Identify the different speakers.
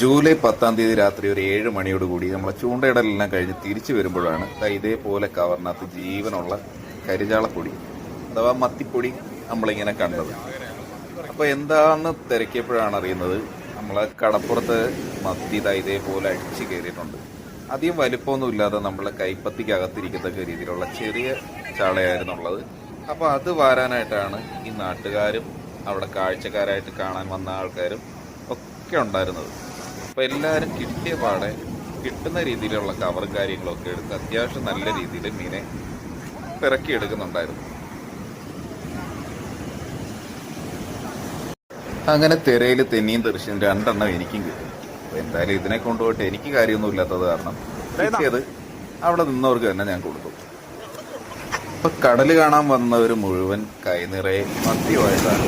Speaker 1: July പത്താം തീയതി രാത്രി ഒരു ഏഴ് മണിയോട് കൂടി നമ്മളെ ചൂണ്ടയിടലെല്ലാം കഴിഞ്ഞ് തിരിച്ചു വരുമ്പോഴാണ് ഇതേപോലെ കവറിനകത്ത് ജീവനുള്ള കരിചാളപ്പൊടി അഥവാ മത്തിപ്പൊടി നമ്മളിങ്ങനെ കണ്ടത്. അപ്പൊ എന്താന്ന് തിരക്കിയപ്പോഴാണ് അറിയുന്നത് നമ്മളെ കടപ്പുറത്ത് മത്തി ഇതേപോലെ അടിച്ചു കയറിയിട്ടുണ്ട്. അധികം വലിപ്പമൊന്നും ഇല്ലാതെ കൈപ്പത്തിക്ക് അകത്തിരിക്കത്തക്ക രീതിയിലുള്ള ചെറിയ ചാളയായിരുന്നു ഉള്ളത് അപ്പൊ അത് വാരാനായിട്ടാണ് ഈ നാട്ടുകാരും അവിടെ കാഴ്ചക്കാരായിട്ട് കാണാൻ വന്ന ആൾക്കാരും ഒക്കെ ഉണ്ടായിരുന്നത്. അപ്പോൾ എല്ലാവരും കിട്ടിയ പാടെ കിട്ടുന്ന രീതിയിലുള്ള കവറും കാര്യങ്ങളൊക്കെ എടുത്ത് അത്യാവശ്യം നല്ല രീതിയിൽ മീനെ പിറക്കി എടുക്കുന്നുണ്ടായിരുന്നു. അങ്ങനെ തിരയിൽ തെന്നിയും തെറിച്ചും രണ്ടെണ്ണം എനിക്കും കിട്ടും. എന്തായാലും ഇതിനെ കൊണ്ടുപോയിട്ട് എനിക്ക് കാര്യമൊന്നും ഇല്ലാത്തത് കാരണം കിട്ടിയത് അവിടെ നിന്നവർക്ക് തന്നെ ഞാൻ കൊടുത്തു. അപ്പൊ കടൽ കാണാൻ വന്നവർ മുഴുവൻ കൈനിറയെ മദ്യമായിട്ടാണ്.